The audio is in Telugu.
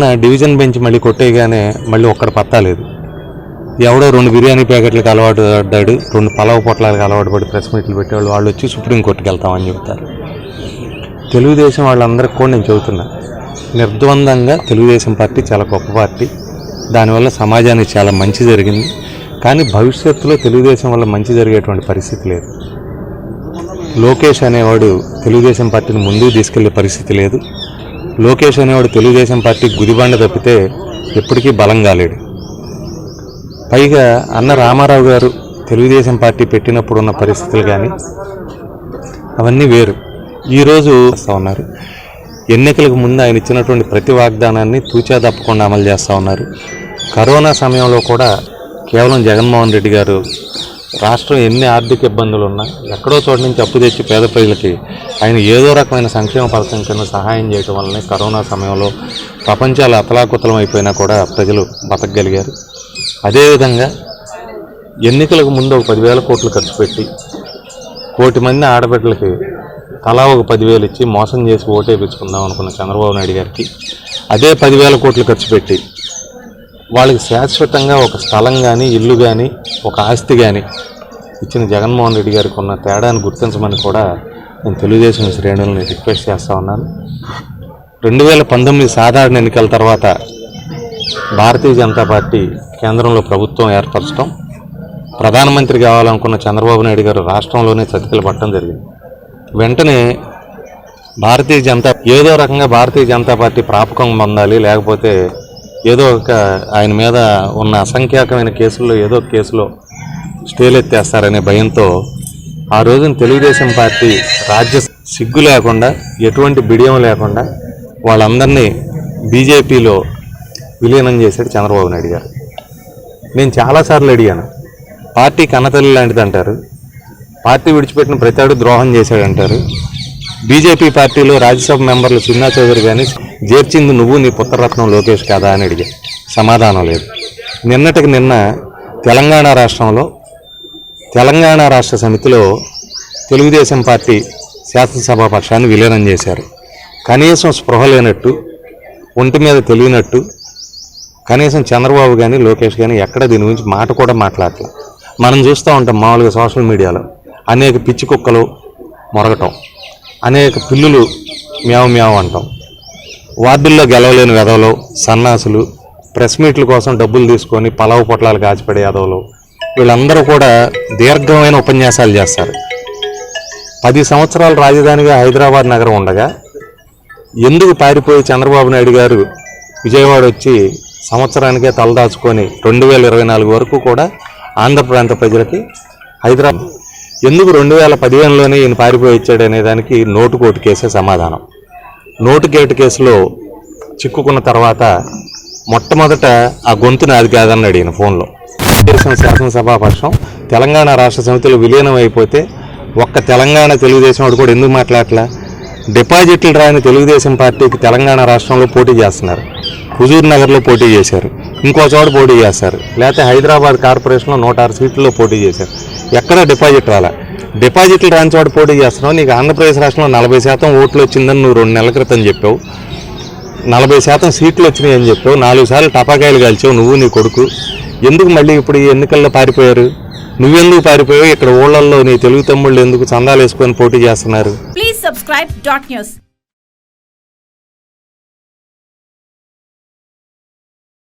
డివిజన్ బెంచ్ మళ్ళీ కొట్టేయగానే మళ్ళీ ఒక్కడ పత్తాలేదు ఎవడో రెండు బిర్యానీ ప్యాకెట్లకు అలవాటు పడ్డాడు రెండు పలావ్ పొట్లాలకు అలవాటు పడి ప్రెస్ మీట్లు పెట్టేవాళ్ళు వాళ్ళు వచ్చి సుప్రీంకోర్టుకి వెళ్తామని చెబుతారు. తెలుగుదేశం వాళ్ళందరికీ కూడా నేను చెబుతున్నా నిర్ద్వందంగా తెలుగుదేశం పార్టీ చాలా గొప్ప పార్టీ. దానివల్ల సమాజానికి చాలా మంచి జరిగింది. కానీ భవిష్యత్తులో తెలుగుదేశం వల్ల మంచి జరిగేటువంటి పరిస్థితి లేదు. లోకేష్ అనేవాడు తెలుగుదేశం పార్టీని ముందుకు తీసుకెళ్ళే పరిస్థితి లేదు. లోకేష్ అనేవాడు తెలుగుదేశం పార్టీ గుదిబండ తప్పితే ఎప్పటికీ బలం కాలేడు. పైగా అన్న రామారావు గారు తెలుగుదేశం పార్టీ పెట్టినప్పుడు ఉన్న పరిస్థితులు కానీ అవన్నీ వేరు. ఈరోజు వస్తూ ఉన్నారు. ఎన్నికలకు ముందు ఆయన ఇచ్చినటువంటి ప్రతి వాగ్దానాన్ని తూచా తప్పకుండా అమలు చేస్తూ ఉన్నారు. కరోనా సమయంలో కూడా కేవలం జగన్మోహన్ రెడ్డి గారు రాష్ట్రం ఎన్ని ఆర్థిక ఇబ్బందులు ఉన్నా ఎక్కడో చోట నుంచి అప్పు తెచ్చి పేద ప్రజలకి ఆయన ఏదో రకమైన సంక్షేమ పథకం కింద సహాయం చేయడం వల్లనే కరోనా సమయంలో ప్రపంచాలు అతలాకుతలం అయిపోయినా కూడా ప్రజలు బతకగలిగారు. అదేవిధంగా ఎన్నికలకు ముందు ఒక పదివేల కోట్లు ఖర్చు పెట్టి కోటి మంది ఆడబిడ్డలకి తలా ఒక పదివేలు ఇచ్చి మోసం చేసి ఓటేపించుకుందాం అనుకున్న చంద్రబాబు నాయుడు గారికి అదే పదివేల కోట్లు ఖర్చు పెట్టి వాళ్ళకి శాశ్వతంగా ఒక స్థలం కానీ ఇల్లు కానీ ఒక ఆస్తి కానీ ఇచ్చిన జగన్మోహన్ రెడ్డి గారికి ఉన్న తేడాను గుర్తించమని కూడా నేను తెలుగుదేశం శ్రేణులను రిక్వెస్ట్ చేస్తూ ఉన్నాను. రెండు వేల పంతొమ్మిది సాధారణ ఎన్నికల తర్వాత భారతీయ జనతా పార్టీ కేంద్రంలో ప్రభుత్వం ఏర్పరచడం ప్రధానమంత్రి కావాలనుకున్న చంద్రబాబు నాయుడు గారు రాష్ట్రంలోనే చతికిలు పట్టడం జరిగింది. వెంటనే భారతీయ జనతా ఏదో రకంగా భారతీయ జనతా పార్టీ ప్రాపకం పొందాలి లేకపోతే ఏదో ఒక ఆయన మీద ఉన్న అసంఖ్యాకమైన కేసుల్లో ఏదో కేసులో స్టేలు ఎత్తేస్తారనే భయంతో ఆ రోజున తెలుగుదేశం పార్టీ రాజ్య సిగ్గు లేకుండా ఎటువంటి బిడియం లేకుండా వాళ్ళందరినీ బీజేపీలో విలీనం చేశాడు చంద్రబాబు నాయుడు గారు. నేను చాలాసార్లు అడిగాను పార్టీ కన్నతల్లి లాంటిది అంటారు పార్టీ విడిచిపెట్టిన ప్రతాడు ద్రోహం చేశాడంటారు బీజేపీ పార్టీలో రాజ్యసభ మెంబర్లు చిన్నా చౌదరి కానీ చేర్చింది నువ్వు నీ పుత్రరత్నం లోకేష్ కాదా? అని అడిగా. సమాధానం లేదు. నిన్నటికి నిన్న తెలంగాణ రాష్ట్రంలో తెలంగాణ రాష్ట్ర సమితిలో తెలుగుదేశం పార్టీ శాసనసభా పక్షాన్ని విలీనం చేశారు. కనీసం స్పృహ లేనట్టు ఒంటి మీద తెలియనట్టు కనీసం చంద్రబాబు కానీ లోకేష్ కానీ ఎక్కడ దీని గురించి మాట కూడా మాట్లాడలేదు మనం చూస్తూ ఉంటాం మామూలుగా సోషల్ మీడియాలో అనేక పిచ్చి కుక్కలు మొరగటం. అనేక పిల్లులు మ్యావ్ మ్యావ్ అంటాం. వార్డుల్లో గెలవలేని వెధవలు సన్నాసులు ప్రెస్ మీట్ల కోసం డబ్బులు తీసుకొని పలావు పొట్లాలు కాచిపడే యాదవులు. వీళ్ళందరూ కూడా దీర్ఘమైన ఉపన్యాసాలు చేస్తారు. పది సంవత్సరాల రాజధానిగా హైదరాబాద్ నగరం ఉండగా ఎందుకు పారిపోయి చంద్రబాబు నాయుడు గారు విజయవాడ వచ్చి సంవత్సరానికే తలదాచుకొని రెండు వేల ఇరవై నాలుగు వరకు కూడా ఆంధ్ర ప్రాంత ప్రజలకి హైదరాబాద్ ఎందుకు రెండు వేల పదిహేనులోనే ఈయన పారిపోయి వచ్చాడు అనే దానికి నోటు కోటు కేసే సమాధానం. నోటు గేటు కేసులో చిక్కుకున్న తర్వాత మొట్టమొదట ఆ గొంతు నాది కాదన్నాడు అడిగిన ఫోన్లో. తెలుగుదేశం శాసనసభా పక్షం తెలంగాణ రాష్ట్ర సమితిలో విలీనం అయిపోతే ఒక్క తెలంగాణ తెలుగుదేశం వాడు కూడా ఎందుకు మాట్లాడలే? డిపాజిట్లు రాని తెలుగుదేశం పార్టీకి తెలంగాణ రాష్ట్రంలో పోటీ చేస్తున్నారు. హుజూర్ నగర్లో పోటీ చేశారు. ఇంకో చోట పోటీ చేస్తారు. లేకపోతే హైదరాబాద్ కార్పొరేషన్లో నూట ఆరు సీట్లలో పోటీ చేశారు. ఎక్కడ డిపాజిట్ రాలే. డిపాజిట్లు రాని చోట పోటీ చేస్తున్నావు. నీకు ఆంధ్రప్రదేశ్ రాష్ట్రంలో నలభై శాతం ఓట్లు వచ్చిందని నువ్వు రెండు నెలల క్రితం చెప్పావు. నలభై శాతం సీట్లు వచ్చినాయి అని చెప్పావు. నాలుగు సార్లు టపాకాయలు కాల్చావు. నువ్వు నీ కొడుకు. ఎందుకు మళ్ళీ ఇప్పుడు ఈ ఎన్నికల్లో పారిపోయారు? నువ్వెందుకు పారిపోయావు? ఇక్కడ ఊళ్ళల్లో నీ తెలుగు తమ్ముళ్ళు ఎందుకు చందాలు వేసుకొని పోటీ చేస్తున్నారు? Please subscribe dot news